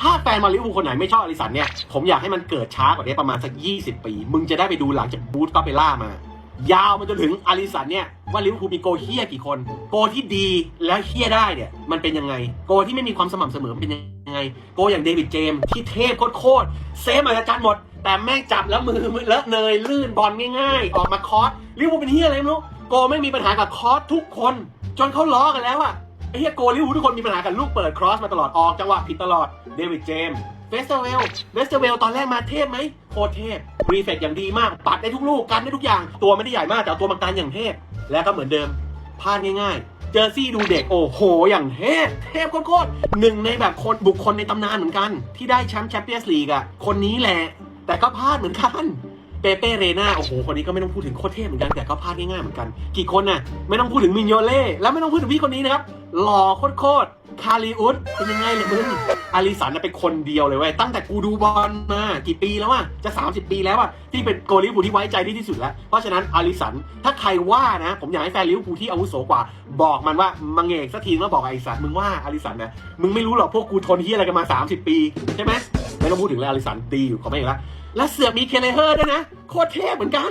ถ้าแฟนมาลิเวอร์พูลคนไหนไม่ชอบอลิสันเนี่ย ผมอยากให้มันเกิดช้ากว่านี้ประมาณสัก 20 ปี มึงจะได้ไปดูหลังจากบูธก็ไปล่ามายาวมาจนถึงอลิสันเนี่ยว่าลิเวอร์พูลมีโกเฮียกี่คน โกที่ดีแล้วเฮียได้เนี่ยมันเป็นยังไง โกที่ไม่มีความสม่ำเสมอเป็นยังไง โกอย่างเดวิดเจมส์ที่เทพโคตรเซฟอาจารย์หมด แต่แม่งจับแล้วมือเลอะเนยลื่นบอลง่ายๆ ออกมาคอร์สลิเวอร์พูลเป็นเฮียอะไรไม่รู้โกไม่มีปัญหากับคอร์สทุกคน จนเขาล้อกันแล้วอะ ไอ้เฮียโกลิวูทุกคนมีปัญหากับลูกเปิดครอสมาตลอดออกจังหวะผิดตลอดเดวิดเจมส์เวสเตอร์เวลเวสเตอร์เวลตอนแรกมาเทพไหมโคตรเทพรีเฟกอย่างดีมาก ปัดได้ทุกลูกกันได้ทุกอย่าง ตัวไม่ได้ใหญ่มากแต่เอาตัวมากันอย่างเทพ แล้วก็เหมือนเดิมพลาดง่ายๆ เจอซี่ดูเด็กโอ้โห อย่างเทพ เทพโคตรๆหนึ่งในแบบคนบุคคลในตำนานเหมือนกัน ที่ได้แชมป์แชมเปี้ยนส์ลีกอะคนนี้แหละ แต่ก็พลาดเหมือนกัน เปเป้เรนาโอ้โหคนนี้ก็ไม่ต้องพูดถึงโคตรเทพเหมือนกันแต่ก็พลาดง่ายๆเหมือนกัน กี่คนน่ะไม่ต้องพูดถึงมินโยเล่แล้วไม่ต้องพูดถึงพี่คนนี้นะครับหล่อโคตรๆคาริอุสเป็นยังไงเลยมึงอาริสันนะเป็นคนเดียวเลยเว้ยตั้งแต่กูดูบอลมากี่ปีแล้วอะจะ 30 ปีแล้วอะที่เป็นโกลิเวอร์พูลที่ไว้ใจได้ที่สุดแล้ว เพราะฉะนั้นอาริสันถ้าใครว่านะ ผมอยากให้แฟนลิเวอร์พูลที่อาวุโสกว่า บอกมันว่ามังเอกสักทีแล้วบอกอาริสันมึงว่าอาริสันนะมึงไม่รู้หรอกพวกกูทนที่อะไรกันมา 30 ปีใช่ไหมไม่ต้องพูดถึงเลยอาริสันดีอยู่ขอไม่อีกแล้ว และเสือมีเคเลเฮอร์ด้วยนะ โคตรเทพเหมือนกัน